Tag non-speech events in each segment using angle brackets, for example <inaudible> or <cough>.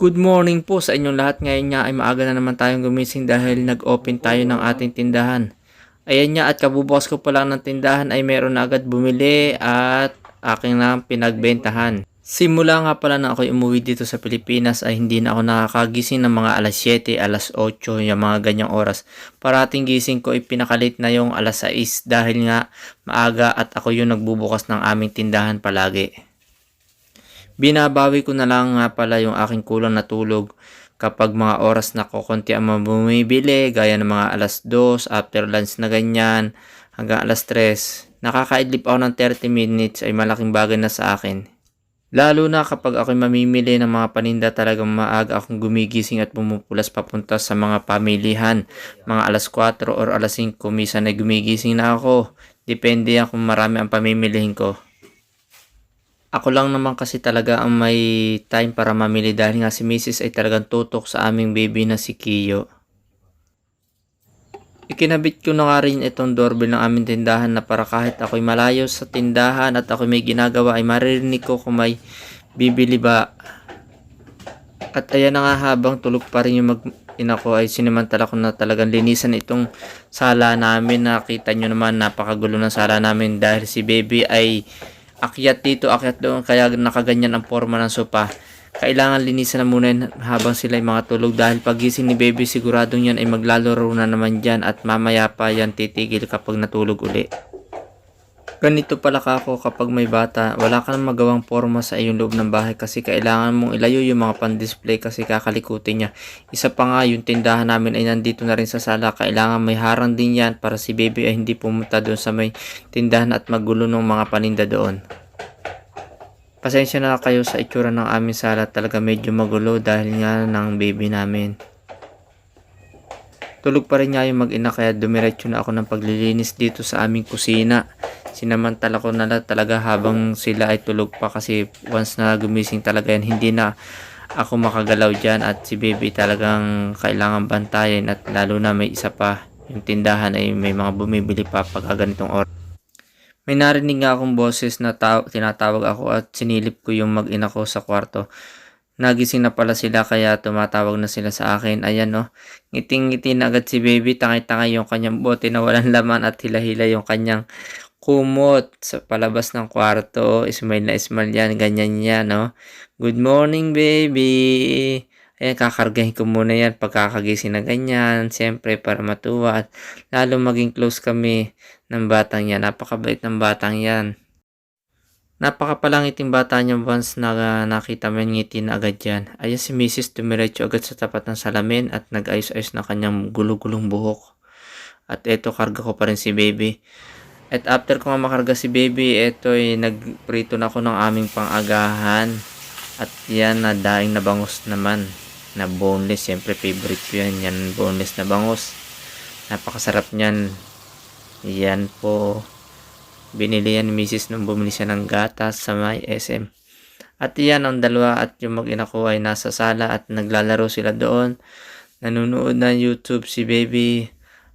Good morning po sa inyong lahat. Ngayon nga ay maaga na naman tayong gumising dahil nag-open tayo ng ating tindahan. Ayan nga at kabubukas ko pa lang ng tindahan ay meron na agad bumili at aking na pinagbentahan. Simula nga pala na ako umuwi dito sa Pilipinas ay hindi na ako nakakagising ng mga alas 7, alas 8, yung mga ganyang oras. Parating gising ko ay pinakalit na yung alas 6 dahil nga maaga at ako yung nagbubukas ng aming tindahan palagi. Binabawi ko na lang nga pala yung aking kulang na tulog kapag mga oras na kukunti ang mga bumibili, gaya ng mga alas 2, after lunch na ganyan, hanggang alas 3. Nakakaidlip ako ng 30 minutes ay malaking bagay na sa akin. Lalo na kapag ako'y mamimili ng mga paninda talagang maaga akong gumigising at pumupulas papunta sa mga pamilihan. Mga alas 4 or alas 5 minsan ay gumigising na ako. Depende yan kung marami ang pamimilihin ko. Ako lang naman kasi talaga ang may time para mamili dahil nga si Mrs. ay talagang tutok sa aming baby na si Kiyo. Ikinabit ko na nga rin itong doorbell ng aming tindahan na para kahit ako'y malayo sa tindahan at ako'y may ginagawa ay maririnig ko kung may bibili ba. At ayan na nga habang tulog pa rin yung mag ina ko ay sinimantala ko na talagang linisan itong sala namin. Nakita nyo naman napakagulo ng sala namin dahil si baby ay akyat dito, akyat doon. Kaya nakaganyan ang forma ng sopa. Kailangan linisan na muna habang sila ay mga tulog. Dahil pagising ni baby siguradong yan ay maglalaro na naman dyan at mamaya pa yan titigil kapag natulog uli. Ganito pala ako kapag may bata, wala ka nang magawang forma sa iyong loob ng bahay kasi kailangan mong ilayo yung mga pan-display kasi kakalikutin niya. Isa pa nga yung tindahan namin ay nandito na rin sa sala, kailangan may harang din yan para si baby ay hindi pumunta doon sa may tindahan at magulo ng mga paninda doon. Pasensya na kayo sa itsura ng aming sala. Talaga medyo magulo dahil nga ng baby namin. Tulog pa rin nga yung mag-ina kaya dumiretso na ako ng paglilinis dito sa aming kusina. Sinamantala ko na talaga habang sila ay tulog pa kasi once na gumising talaga yan hindi na ako makagalaw dyan at si baby talagang kailangan bantayan at lalo na may isa pa yung tindahan ay may mga bumibili pa pag ganitong oras. May narinig nga akong boses na taw- tinatawag ako at sinilip ko yung mag-ina ko sa kwarto. Nagising na pala sila kaya tumatawag na sila sa akin. Ayan no, ngiting-ngiti na agad si baby. Tangay-tangay yung kanyang bote na walang laman at hila-hila yung kanyang kumot sa palabas ng kwarto. Ismail na ismail yan, ganyan yan no. Good morning baby. Ayan, kakargahin ko muna yan pagkakagising na ganyan. Siyempre, para matuwa at lalo maging close kami ng batang yan. Napakabait ng batang yan. Napakapalangiting bata niya once na nakita mo yung ngiti na agad yan. Ayan si Mrs. tumiretso agad sa tapat ng salamin at nag-ayos-ayos na kanyang gulo-gulong buhok. At eto, karga ko pa rin si baby. At after ko nga makarga si baby, eto ay nagprito na ako ng aming pangagahan. At yan na daing na bangus naman na boneless. Siyempre favorite ko yan. Yan boneless na bangus. Napakasarap niyan. Yan po. Binili yan ni Mrs. nung bumili siya ng gatas sa may SM. At yan ang dalawa at yung mag-ina ay nasa sala at naglalaro sila doon. Nanunood ng YouTube si baby.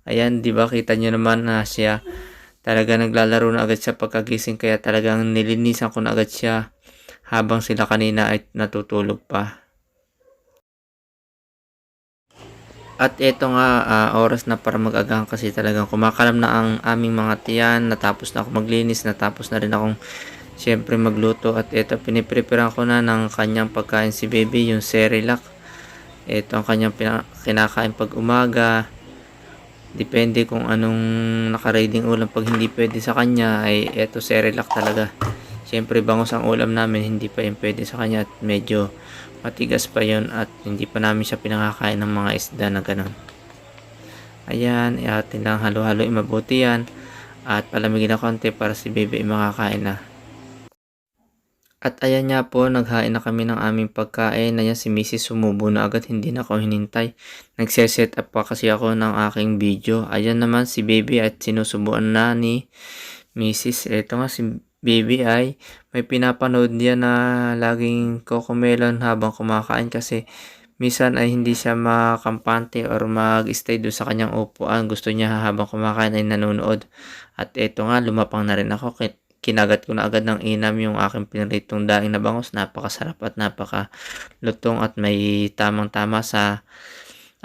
Ayan, di ba kita nyo naman na siya talaga naglalaro na agad siya pagkagising kaya talagang nilinisan ko na agad siya habang sila kanina ay natutulog pa. At eto nga, ah, oras na para mag-agahan kasi talagang kumakalam na ang aming mga tiyan. Natapos na ako maglinis, natapos na rin akong siyempre magluto. At eto, pinipreparean ko na ng kanyang pagkain si baby, yung Cerelac. Ito ang kanyang kinakain pag umaga. Depende kung anong nakarading ulam. Pag hindi pwede sa kanya, ay eto Cerelac talaga. Siyempre, bangus ang ulam namin, hindi pa yung pwede sa kanya at medyo matigas pa yon at hindi pa namin siya pinakakain ng mga isda na ganun. Ayan, atin lang halo-halo mabuti yan at palamigin na konti para si baby makakain na. At ayan nga po, naghain na kami ng aming pagkain. Ayan si Mrs. sumubo na agad, hindi na ako hinintay. Nagse-set up pa kasi ako ng aking video. Ayan naman si baby at sinusubuan na ni Mrs. Ito nga si baby ay may pinapanood niya na laging kokomelon habang kumakain kasi minsan ay hindi siya makampante or mag-stay doon sa kanyang upuan. Gusto niya habang kumakain ay nanonood. At eto nga, lumapang na rin ako. Kinagat ko na agad ng inam yung aking piniritong daing na bangus. Napakasarap at napaka lutong at may tamang tama sa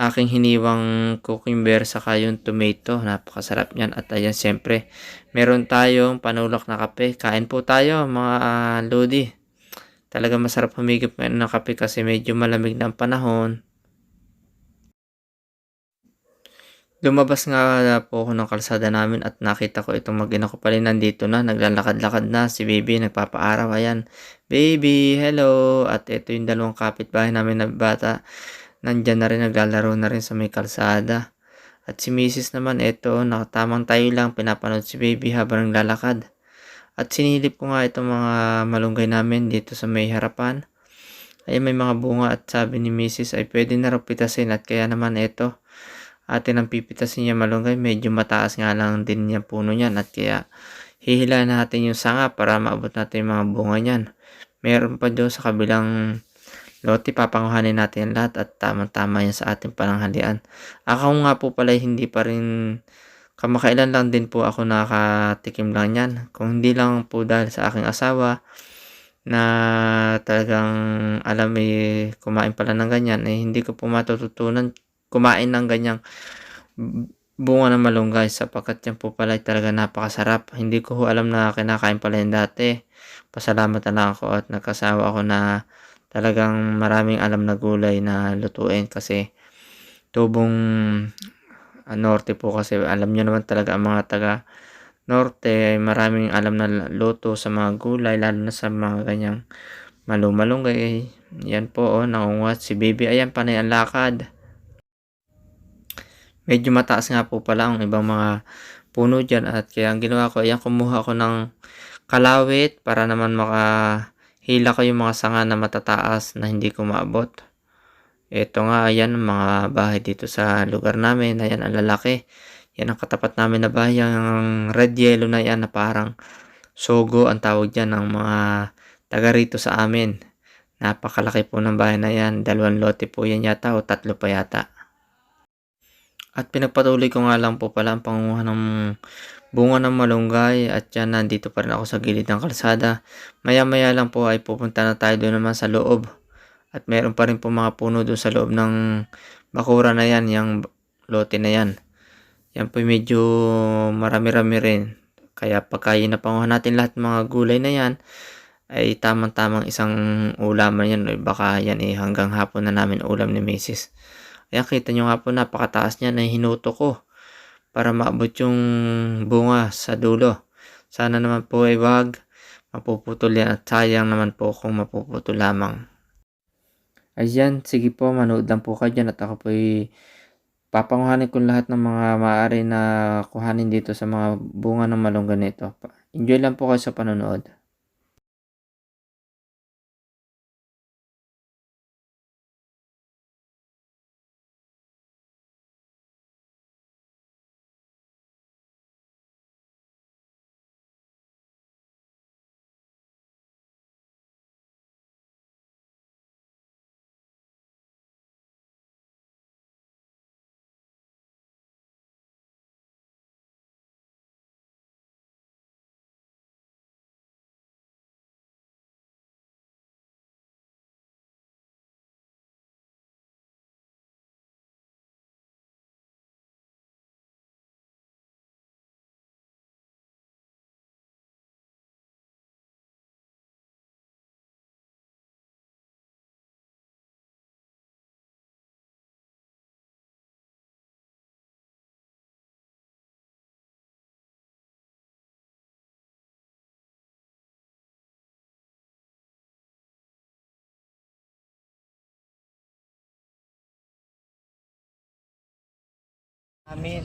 aking hiniwang cucumber saka yung tomato. Napakasarap niyan. At ayan, siyempre, meron tayong panulak na kape. Kain po tayo mga ah, lodi. Talaga masarap ngayon ng kape kasi medyo malamig na ang panahon. Lumabas nga po ako ng kalsada namin at nakita ko itong mag-ina ko pala nandito na. Naglalakad-lakad na. Si baby nagpapaaraw. Ayan. Baby, hello. At ito yung dalawang kapitbahay namin na bata. Nandyan na rin, naglalaro na rin sa may kalsada. At si Mrs. naman, ito, nakatamang tayo lang. Pinapanood si baby habang naglalakad. At sinilip ko nga itong mga malunggay namin dito sa may harapan. Ay may mga bunga at sabi ni Mrs. ay pwede na raw at kaya naman ito atin ang pipitasin niya malunggay medyo mataas nga lang din niya puno niyan at kaya hihilaan natin yung sanga para maabot natin yung mga bunga niyan. Meron pa doon sa kabilang lote papanguhanin natin lahat at tamang-tama yan sa ating pananghalian. Ako nga po pala hindi pa rin kamakailan lang din po ako nakatikim lang yan. Kung hindi lang po dahil sa aking asawa na talagang alam eh kumain pala ng ganyan eh hindi ko po matututunan kumain ng ganyang bunga ng malunggay sapagkat yan po pala talaga napakasarap. Hindi ko alam na kinakain pala yan dati. Pasalamat na ako at nagkasawa ako na talagang maraming alam na gulay na lutuin kasi tubong ah, norte po kasi alam nyo naman talaga ang mga taga norte ay maraming alam na luto sa mga gulay lalo na sa mga ganyang malumalunggay. Yan po oh, nangunguhat si baby. Ayan panay ang lakad. Medyo mataas nga po pala ang ibang mga puno dyan at kaya ang ginawa ko, ayan kumuha ko ng kalawit para naman makahila ko yung mga sanga na matataas na hindi ko maabot. Ito nga, ayan, mga bahay dito sa lugar namin. Ayan, ang lalaki. Yan ang katapat namin na bahay. Yung red yellow na yan na parang sogo ang tawag dyan ng mga taga rito sa amin. Napakalaki po ng bahay na yan. Dalawang lote po yan yata o tatlo pa yata. At pinagpatuloy ko nga lang po pala ang pangunguha ng bunga ng malunggay at yan nandito pa rin ako sa gilid ng kalsada. Maya maya lang po ay pupunta na tayo doon naman sa loob. At meron pa rin po mga puno doon sa loob ng bakura na yan, yung lote na yan. Yan po medyo marami-rami rin. Kaya pagka inapanguhan natin lahat ng mga gulay na yan, ay tamang-tamang isang ulaman yan. Baka yan eh hanggang hapon na namin ulam ni Mrs. Ayan, kita nyo nga po, napakataas niya na hinuto ko para maabot yung bunga sa dulo. Sana naman po ay wag mapuputol yan at sayang naman po kung mapuputol lamang. Ayan, sige po, manood lang po kayo dyan at ako po ay papanguhanin ko lahat ng mga maaari na kuhanin dito sa mga bunga ng malunggay nito. Enjoy lang po kayo sa panonood. Amin.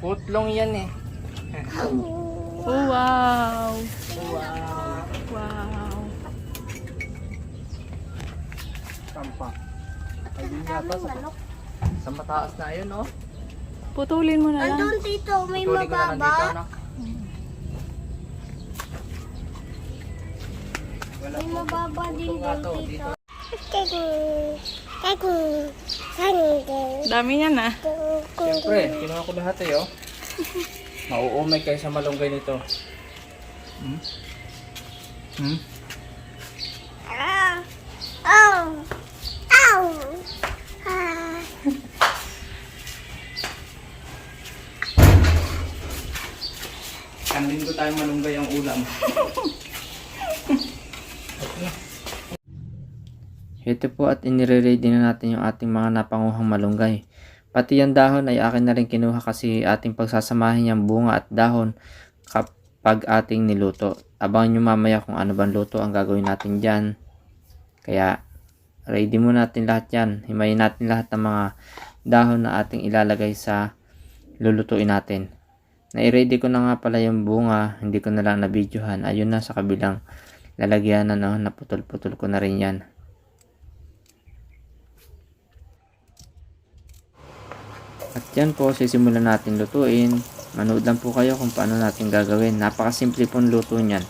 Putlong yan eh. <laughs> Oh, wow! Wow! Tampa. Ay, din yata sa, sa mataas na yun, no? Putulin mo na lang. Andun dito, may Tuloy ko na lang dito, mababa. Wala May po. mababa din Ito nga doon to, dito. dito. Dami yan ah. Siyempre, kinuha ko lahat eh, oh. <laughs> Mauumay kayo sa malunggay nito. Hmm? Hmm? <laughs> Kandin ko tayo malunggay ang ulam. <laughs> Ito po at inire-ready na natin yung ating mga napanguhang malunggay. Pati yung dahon ay akin na rin kinuha kasi ating pagsasamahin yung bunga at dahon kapag ating niluto. Abangan nyo mamaya kung ano bang luto ang gagawin natin dyan. Kaya ready mo natin lahat yan. Himayin natin lahat ng mga dahon na ating ilalagay sa lulutuin natin. Nai-ready ko na nga pala yung bunga, hindi ko na lang na-videohan. Ayun na sa kabilang lalagyan na no, naputol-putol ko na rin yan. At yan po, sisimulan natin lutuin. Manood lang po kayo kung paano natin gagawin. Napakasimple pong luto niyan.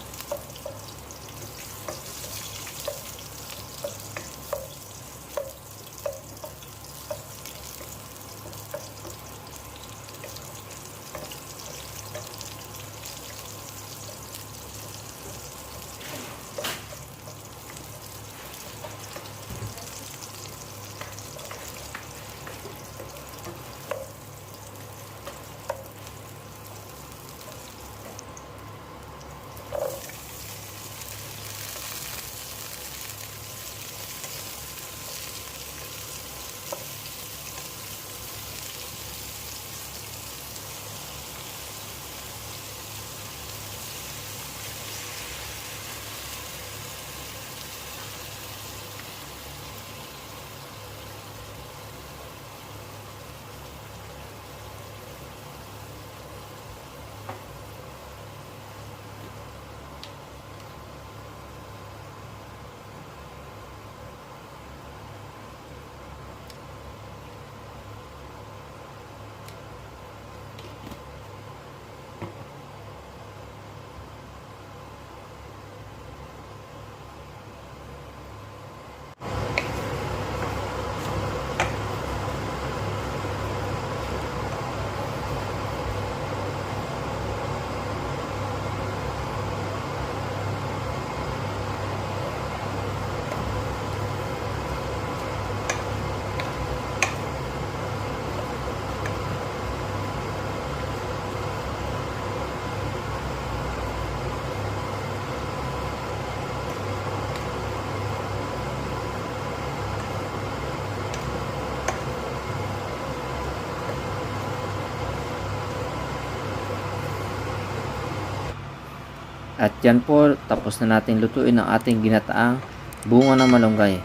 At yan po, tapos na natin lutuin ang ating ginataang bunga ng malunggay.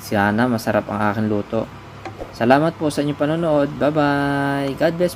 Sana masarap ang aking luto. Salamat po sa inyong panonood. Bye-bye. God bless